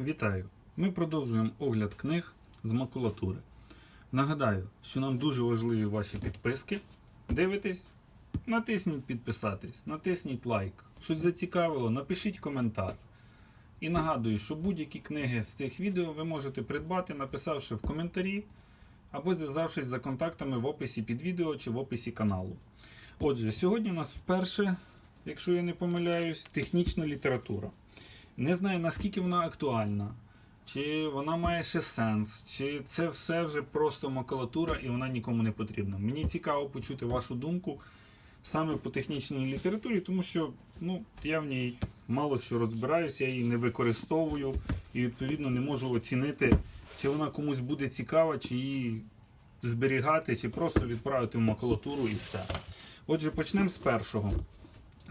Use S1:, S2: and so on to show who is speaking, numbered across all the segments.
S1: Вітаю! Ми продовжуємо огляд книг з макулатури. Нагадаю, що нам дуже важливі ваші підписки. Дивитесь? Натисніть підписатись, натисніть лайк. Щось зацікавило, напишіть коментар. І нагадую, що будь-які книги з цих відео ви можете придбати, написавши в коментарі або зв'язавшись за контактами в описі під відео чи в описі каналу. Отже, сьогодні у нас вперше, якщо я не помиляюсь, технічна література. Не знаю, наскільки вона актуальна, чи вона має ще сенс, чи це все вже просто макулатура і вона нікому не потрібна. Мені цікаво почути вашу думку саме по технічній літературі, тому що ну, я в ній мало що розбираюся, я її не використовую і відповідно не можу оцінити, чи вона комусь буде цікава, чи її зберігати, чи просто відправити в макулатуру і все. Отже, почнемо з першого.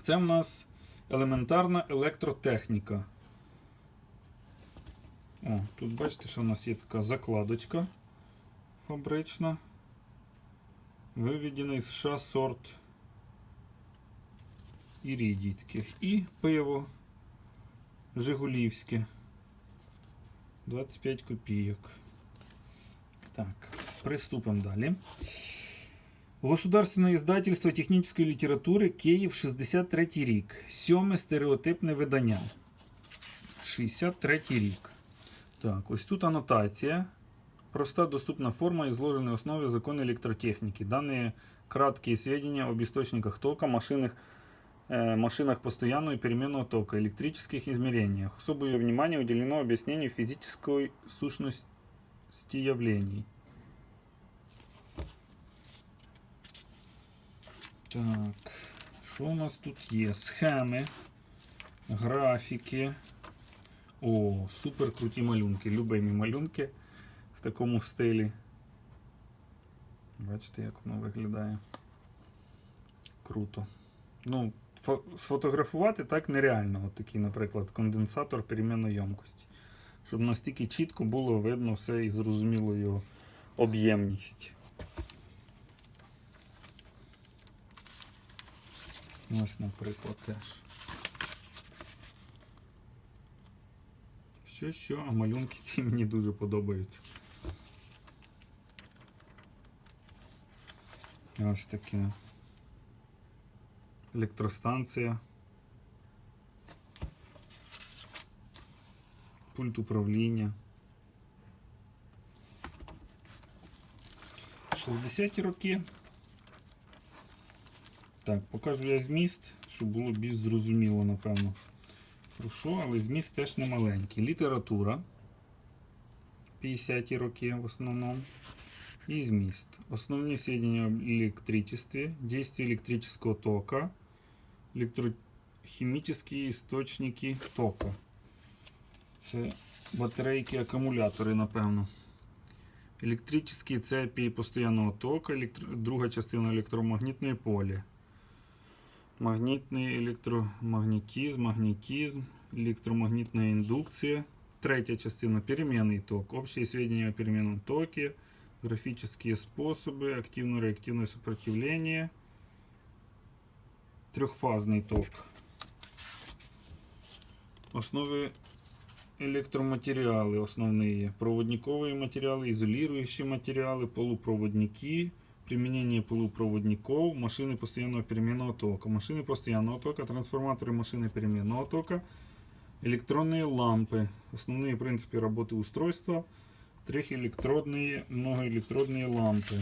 S1: Це в нас елементарна електротехніка. О, тут бачите, що в нас є така закладочка фабрична. Виведений з США сорт ірідій таких. І пиво Жигулівське. 25 копійок. Так, приступимо далі. Государственное издательство технічної літератури Київ 63 рік. Сьоме стереотипне видання. 63 рік. Так, ось тут анотація. Проста доступна форма изложенной основе закона электротехники. Данные краткие сведения об источниках тока, машинах, э, машинах постоянного и переменного тока, электрических измерениях. Особое внимание уделено объяснению физической сущности явлений. Так, що у нас тут є? Схеми, графіки. О, супер круті малюнки. Любимі малюнки в такому стилі. Бачите, як воно виглядає. Круто. Ну, фо- сфотографувати так нереально. От такий, наприклад, конденсатор перемінної ємкості. Щоб настільки чітко було видно все і зрозуміло його об'ємність. Ось, наприклад, теж. Що, що, а малюнки ці мені дуже подобаються. Ось таке. Електростанція. Пульт управління. 60-ті роки. Так, покажу я зміст, щоб було більш зрозуміло, напевно. Про що, але зміст теж не маленький. Література 50-ті роки в основному. І зміст. Основні сведения об электричестве, действие электрического тока, електрохімічні істочники тока. Це батарейки, акумулятори, напевно. Електричні цепі постоянного тока, електро... друга частина електромагнітної полі Магнітний електромагнетизм, магнетизм, електромагнітна індукція. Третя частина переменний ток. Общие сведения о переменном токе, графические способы, активно-реактивное сопротивление, трехфазный ток. Основы электроматериалы основные. Проводниковые материалы, изолирующие материалы, полупроводники, применение полупроводников, машины постоянного переменного тока, машины постоянного тока, трансформаторы машины переменного тока, электронные лампы, основные принципы работы устройства, трехэлектродные, многоэлектродные лампы.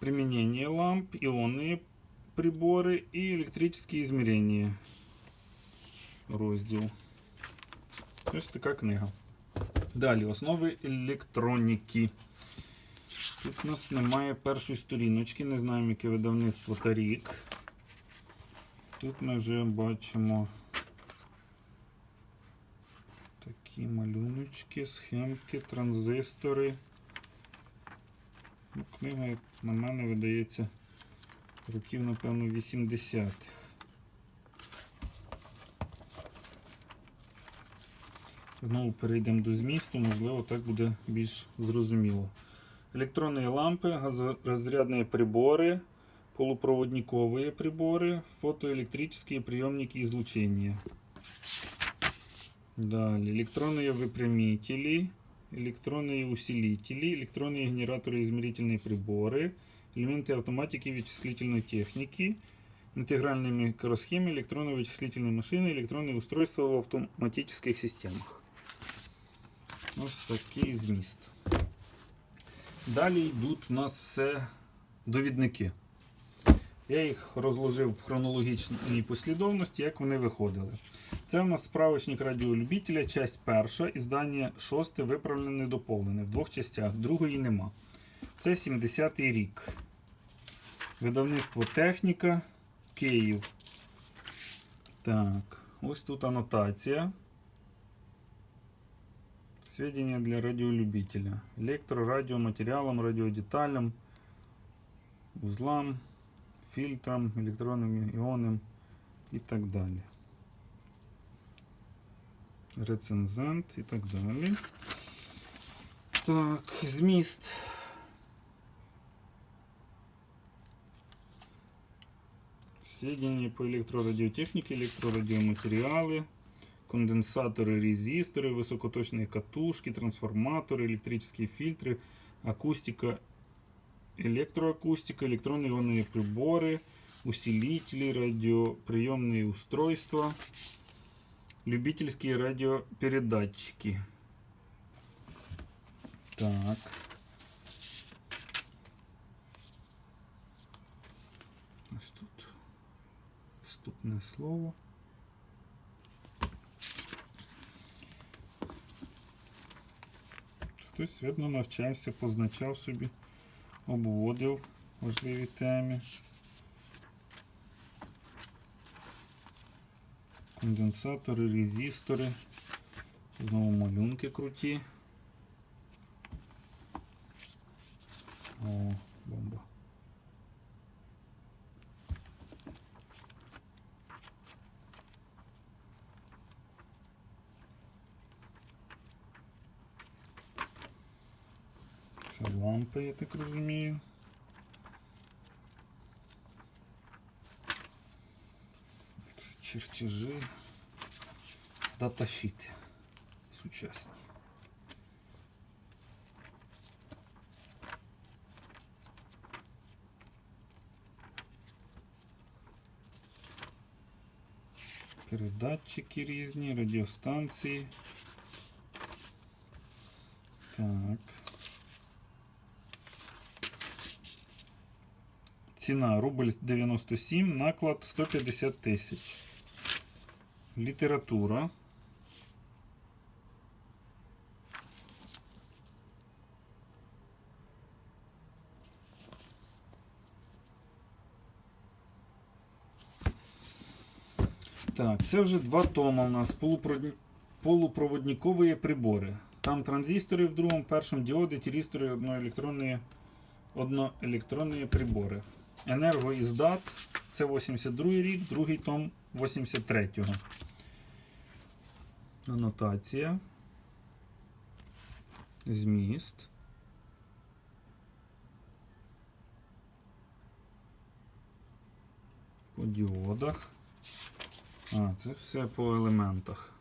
S1: Применение ламп, ионные приборы и электрические измерения. Розділ. Ось така книга. Далі основи електроніки. Тут у нас немає першої сторіночки, не знаємо, яке видавництво та рік. Тут ми вже бачимо такі малюночки, схемки, транзистори. Ну, Книга, як на мене, видається років, напевно, 80-х. Знову перейдемо до змісту, можливо, так буде більш зрозуміло. Электронные лампы, газоразрядные приборы, полупроводниковые приборы, фотоэлектрические приемники излучения. Далее электронные выпрямители, электронные усилители, электронные генераторы измерительные приборы, элементы автоматики вычислительной техники, интегральные микросхемы, электронные вычислительные машины, электронные устройства в автоматических системах. Ось такий зміст. Далі йдуть у нас все довідники. Я їх розложив в хронологічній послідовності, як вони виходили. Це в нас справочник радіолюбителя, часть перша, іздання шосте, виправлене доповнене в двох частях, другої нема. Це 70-й рік. Видавництво Техніка, Київ. Так, ось тут анотація. Сведения для радиолюбителя. Электро, радиоматериалам, радиодеталям, узлам, фильтрам, электронным ионам и так далее. Рецензент і так далі. Так, зміст. Сведения по электрорадиотехнике, электрорадиоматериалы, конденсаторы, резисторы, высокоточные катушки, трансформаторы, электрические фильтры, акустика, электроакустика, электронные приборы, усилители, радиоприемные устройства, любительские радиопередатчики. Так. Ось тут вступне слово. Хтось, видно, навчався, позначав собі, обводив важливі теми. Конденсатори, резистори. Знову малюнки круті. О, бомба. Це лампи, я так розумію. Це чертежі. Даташіти сучасні. Передатчики різні, радіостанції. Так. Ціна рубль 97, наклад 150 тисяч. Література. Так, це вже два тома у нас полупроводникові прибори. Там транзистори в другому, першому діоди, тірістори, одноелектронні, одноелектронні прибори. Енергоіздат це 82 рік, другий том 83-го. Анотація. Зміст. По діодах. А, це все по елементах.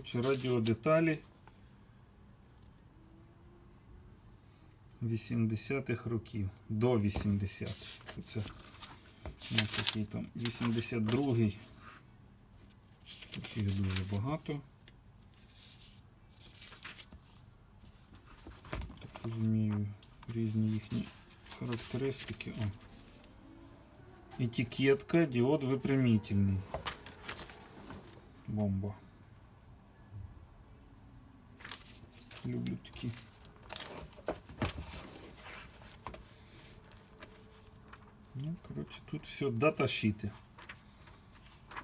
S1: Коротше, радіодеталі 80-х років. До 80-х. Це у нас який там 82-й. Тут їх дуже багато. Так розумію, різні їхні характеристики. О. Етикетка, діод випрямительний. Бомба. Люблю такі. Ну, коротше, тут все даташіти.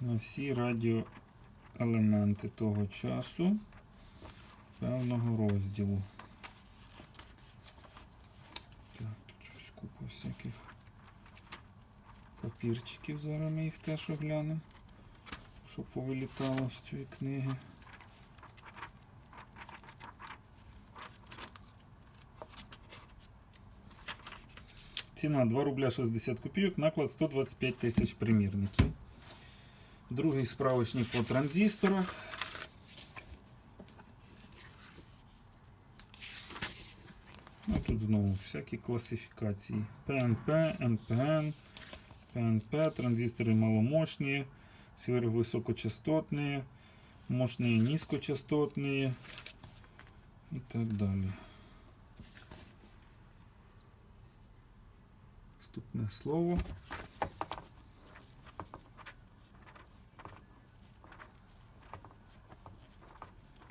S1: На всі радіоелементи того часу певного розділу. Так, тут щось купа всяких папірчиків. Зараз ми їх теж оглянемо. Що повилітало з цієї книги. Ціна 2 рубля 60 копійок, наклад 125 тисяч примірників. Другий справочник по транзисторах. Ну, тут знову всякі класифікації. ПНП, НПН, ПНП, транзистори маломощні, сверхвисокочастотні, мощні низькочастотні і так далі. Вступне слово.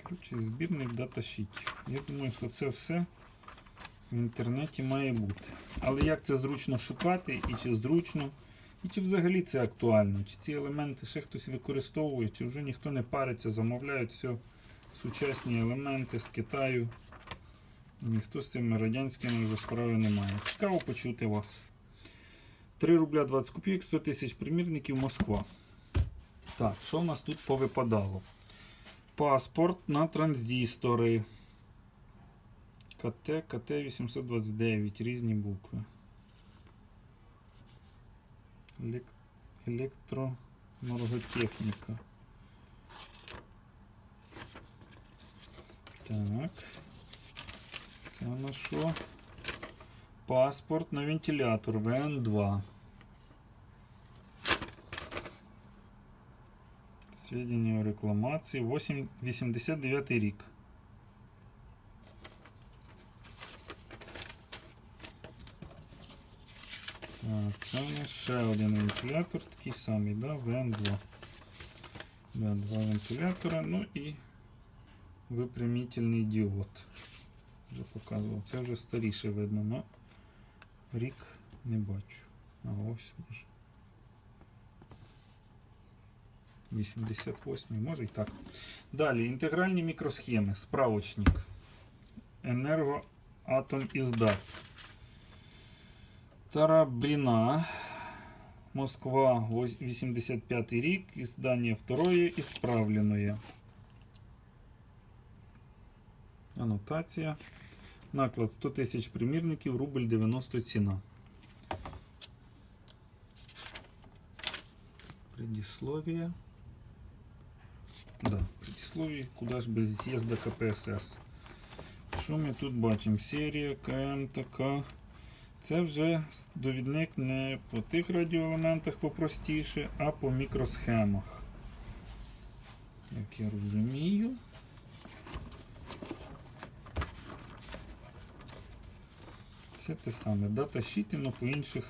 S1: Коротше, збірник даташітів. Я думаю, що це все в інтернеті має бути. Але як це зручно шукати, і чи зручно, і чи взагалі це актуально, чи ці елементи ще хтось використовує, чи вже ніхто не париться, замовляють все сучасні елементи з Китаю. Ніхто з цими радянськими вже справи не має. Цікаво почути вас. 3 рубля 20 копійок, 100 тисяч примірників Москва. Так, що в нас тут повипадало? Паспорт на транзистори. КТ, КТ 829, різні букви. Елек... Електроморготехніка. Так. Це на що? Паспорт на вентилятор ВН2. Сведения о рекламації. 8, 89 рік. Так, це у нас ще один вентилятор, такий самий, да? ВН2. Да, два вентилятора, ну і випрямительний діод. Вже показував. Це вже старіше видно, но рік не бачу. А ось може. 88, може і так. Далі інтегральні мікросхеми, справочник. Енергоатом іздат. Тарабріна. Москва, 85 рік, издание второе, исправленное. Анотація. Наклад 100 тисяч примірників, рубль 90 ціна. Предисловие. Да, предисловие, куда ж без з'їзда КПСС. Що ми тут бачимо? Серія КМ така. Це вже довідник не по тих радіоелементах попростіше, а по мікросхемах. Як я розумію. Це те саме. Дата але по інших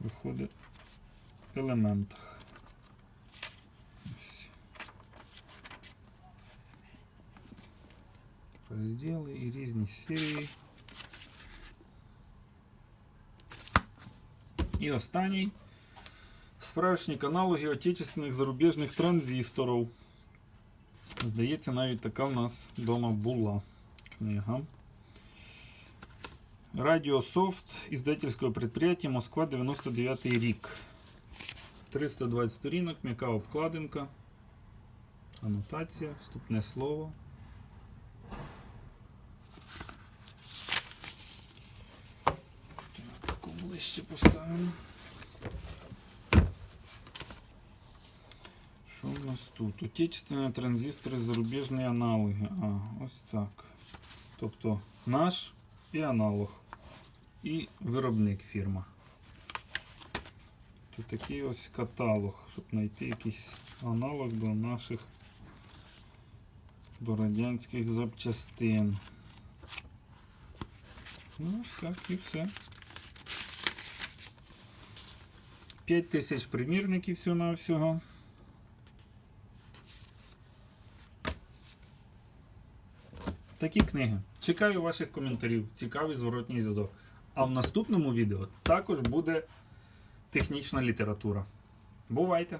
S1: виходить елементах. Розділи і різні серії. І останній справжні аналоги отечественних зарубіжних транзисторів. Здається, навіть така в нас вдома була книга. Радіософт іздательського предприятия Москва 99 рік. 320 сторінок, м'яка обкладинка. Анотація, вступне слово. Таку ближче поставимо. Що в нас тут? Отечественні транзистори, зарубіжні аналоги. А, ось так. Тобто наш і аналог. І виробник фірма. Тут такий ось каталог, щоб знайти якийсь аналог до наших до радянських запчастин. Ну, ось так і все. 5 тисяч примірників всього на всього. Такі книги. Чекаю ваших коментарів. Цікавий зворотній зв'язок. А в наступному відео також буде технічна література. Бувайте!